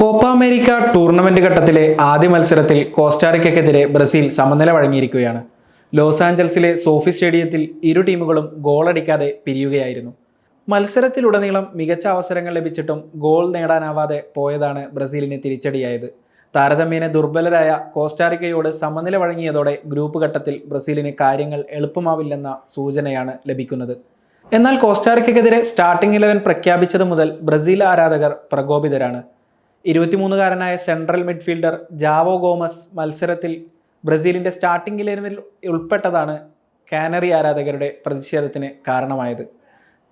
Copa America tournament ഘട്ടത്തിലെ ആദ്യ മത്സരത്തിൽ കോസ്റ്റാറിക്കയ്ക്കെതിരെ ബ്രസീൽ സമനില വഴങ്ങിയിരിക്കുകയാണ്. ലോസ് ആഞ്ചൽസിലെ സോഫി സ്റ്റേഡിയത്തിൽ ഇരു ടീമുകളും ഗോളടിക്കാതെ പിരിയുകയായിരുന്നു. മത്സരത്തിലുടനീളം മികച്ച അവസരങ്ങൾ ലഭിച്ചിട്ടും ഗോൾ നേടാനാവാതെ പോയതാണ് ബ്രസീലിന് തിരിച്ചടിയായത്. താരതമ്യേന ദുർബലരായ കോസ്റ്റാറിക്കയോട് സമനില വഴങ്ങിയതോടെ ഗ്രൂപ്പ് ഘട്ടത്തിൽ ബ്രസീലിന് കാര്യങ്ങൾ എളുപ്പമാവില്ലെന്ന സൂചനയാണ് ലഭിക്കുന്നത്. എന്നാൽ കോസ്റ്റാറിക്കയ്ക്കെതിരെ സ്റ്റാർട്ടിംഗ് ഇലവൻ പ്രഖ്യാപിച്ചത് മുതൽ ബ്രസീൽ ആരാധകർ പ്രകോപിതരാണ്. ഇരുപത്തിമൂന്നുകാരനായ സെൻട്രൽ മിഡ്ഫീൽഡർ ജാവോ ഗോമസ് മത്സരത്തിൽ ബ്രസീലിന്റെ സ്റ്റാർട്ടിംഗ് ഇലവനിൽ ഉൾപ്പെട്ടതാണ് കാനറി ആരാധകരുടെ പ്രതിഷേധത്തിന് കാരണമായത്.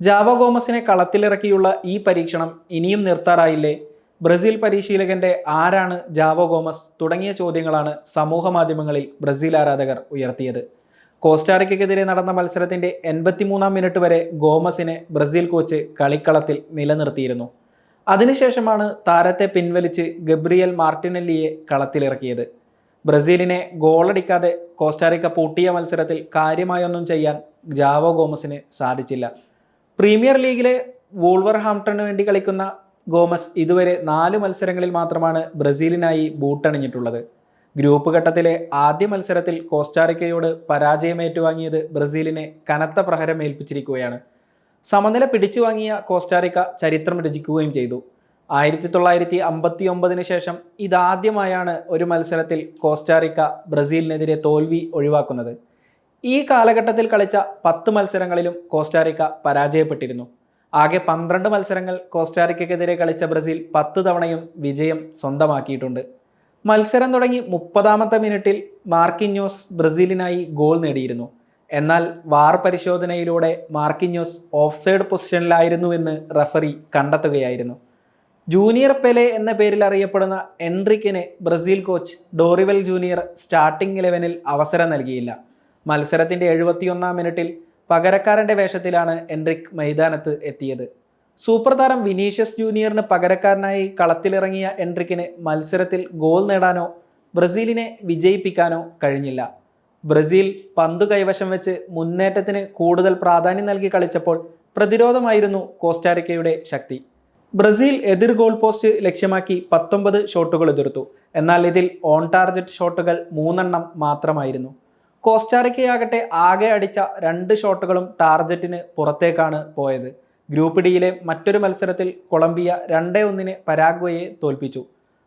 ജാവോ ഗോമസിനെ കളത്തിലിറക്കിയുള്ള ഈ പരീക്ഷണം ഇനിയും നിർത്താറായില്ലേ? ബ്രസീൽ പരിശീലകന്റെ ആരാണ് ജാവോ ഗോമസ് തുടങ്ങിയ ചോദ്യങ്ങളാണ് സമൂഹ മാധ്യമങ്ങളിൽ ബ്രസീൽ ആരാധകർ ഉയർത്തിയത്. കോസ്റ്റാറിക്കയ്ക്കെതിരെ നടന്ന മത്സരത്തിന്റെ എൺപത്തിമൂന്നാം മിനിറ്റ് വരെ ഗോമസിനെ ബ്രസീൽ കോച്ച് കളിക്കളത്തിൽ നിലനിർത്തിയിരുന്നു. അതിനുശേഷമാണ് താരത്തെ പിൻവലിച്ച് ഗബ്രിയൽ മാർട്ടിനെല്ലിയെ കളത്തിലിറക്കിയത്. ബ്രസീലിനെ ഗോളടിക്കാതെ കോസ്റ്റാറിക്ക പൂട്ടിയ മത്സരത്തിൽ കാര്യമായൊന്നും ചെയ്യാൻ ജാവോ ഗോമസിന് സാധിച്ചില്ല. പ്രീമിയർ ലീഗിലെ വൂൾവർഹാംപ്ടണിന് വേണ്ടി കളിക്കുന്ന ഗോമസ് ഇതുവരെ നാല് മത്സരങ്ങളിൽ മാത്രമാണ് ബ്രസീലിനായി ബൂട്ടണിഞ്ഞിട്ടുള്ളത്. ഗ്രൂപ്പ് ഘട്ടത്തിലെ ആദ്യ മത്സരത്തിൽ കോസ്റ്റാറിക്കയോട് പരാജയം ഏറ്റുവാങ്ങിയത് ബ്രസീലിനെ കനത്ത പ്രഹരം ഏൽപ്പിച്ചിരിക്കുകയാണ്. സമനില പിടിച്ചു വാങ്ങിയ കോസ്റ്റാറിക്ക ചരിത്രം രചിക്കുകയും ചെയ്തു. ആയിരത്തി തൊള്ളായിരത്തി അമ്പത്തി ഒമ്പതിന് ശേഷം ഇതാദ്യമായാണ് ഒരു മത്സരത്തിൽ കോസ്റ്റാറിക്ക ബ്രസീലിനെതിരെ തോൽവി ഒഴിവാക്കുന്നത്. ഈ കാലഘട്ടത്തിൽ കളിച്ച പത്ത് മത്സരങ്ങളിലും കോസ്റ്റാറിക്ക പരാജയപ്പെട്ടിരുന്നു. ആകെ പന്ത്രണ്ട് മത്സരങ്ങൾ കോസ്റ്റാറിക്കയ്ക്കെതിരെ കളിച്ച ബ്രസീൽ പത്ത് തവണയും വിജയം സ്വന്തമാക്കിയിട്ടുണ്ട്. മത്സരം തുടങ്ങി മുപ്പതാമത്തെ മിനിറ്റിൽ മാർക്കിന്യോസ് ബ്രസീലിനായി ഗോൾ നേടിയിരുന്നു. എന്നാൽ വാർ പരിശോധനയിലൂടെ മാർക്കിഞ്ഞോസ് ഓഫ്സൈഡ് പൊസിഷനിലായിരുന്നുവെന്ന് റഫറി കണ്ടെത്തുകയായിരുന്നു. ജൂനിയർ പെലെ എന്ന പേരിൽ അറിയപ്പെടുന്ന എൻട്രിക്കിന് Brazil coach Dorival junior starting ഇലവനിൽ അവസരം നൽകിയില്ല. മത്സരത്തിന്റെ എഴുപത്തിയൊന്നാം മിനിറ്റിൽ പകരക്കാരന്റെ വേഷത്തിലാണ് എൻട്രിക് മൈതാനത്ത് എത്തിയത്. സൂപ്പർ താരം വിനീഷ്യസ് ജൂനിയറിന് പകരക്കാരനായി കളത്തിലിറങ്ങിയ എൻട്രിക്കിന് മത്സരത്തിൽ ഗോൾ നേടാനോ ബ്രസീലിനെ വിജയിപ്പിക്കാനോ കഴിഞ്ഞില്ല. ബ്രസീൽ പന്തു കൈവശം വെച്ച് മുന്നേറ്റത്തിന് കൂടുതൽ പ്രാധാന്യം നൽകി കളിച്ചപ്പോൾ പ്രതിരോധമായിരുന്നു കോസ്റ്റാറിക്കയുടെ ശക്തി. ബ്രസീൽ എതിർ ഗോൾ പോസ്റ്റ് ലക്ഷ്യമാക്കി പത്തൊമ്പത് ഷോട്ടുകൾ എതിർത്തു. എന്നാൽ ഇതിൽ ഓൺ ടാർഗറ്റ് ഷോട്ടുകൾ മൂന്നെണ്ണം മാത്രമായിരുന്നു. കോസ്റ്റാറിക്കയാകട്ടെ ആകെ അടിച്ച രണ്ട് ഷോട്ടുകളും ടാർജറ്റിന് പുറത്തേക്കാണ് പോയത്. ഗ്രൂപ്പ് ഡിയിലെ മറ്റൊരു മത്സരത്തിൽ കൊളംബിയ രണ്ടേ ഒന്നിന് പരാഗ്വയെ തോൽപ്പിച്ചു.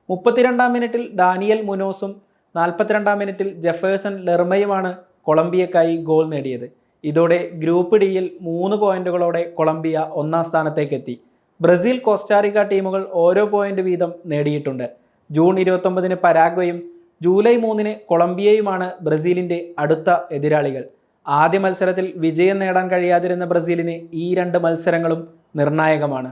മുപ്പത്തിരണ്ടാം മിനിറ്റിൽ ഡാനിയൽ മുനോസും നാൽപ്പത്തിരണ്ടാം മിനിറ്റിൽ ജെഫേഴ്സൺ ലെർമയുമാണ് കൊളംബിയക്കായി ഗോൾ നേടിയത്. ഇതോടെ ഗ്രൂപ്പ് ഡിയിൽ മൂന്ന് പോയിന്റുകളോടെ കൊളംബിയ ഒന്നാം സ്ഥാനത്തേക്കെത്തി. ബ്രസീൽ കോസ്റ്റാറിക്ക ടീമുകൾ ഓരോ പോയിന്റ് വീതം നേടിയിട്ടുണ്ട്. ജൂൺ ഇരുപത്തൊമ്പതിന് പരാഗ്വയും ജൂലൈ മൂന്നിന് കൊളംബിയയുമാണ് ബ്രസീലിന്റെ അടുത്ത എതിരാളികൾ. ആദ്യ മത്സരത്തിൽ വിജയം നേടാൻ കഴിയാതിരുന്ന ബ്രസീലിന് ഈ രണ്ട് മത്സരങ്ങളും നിർണായകമാണ്.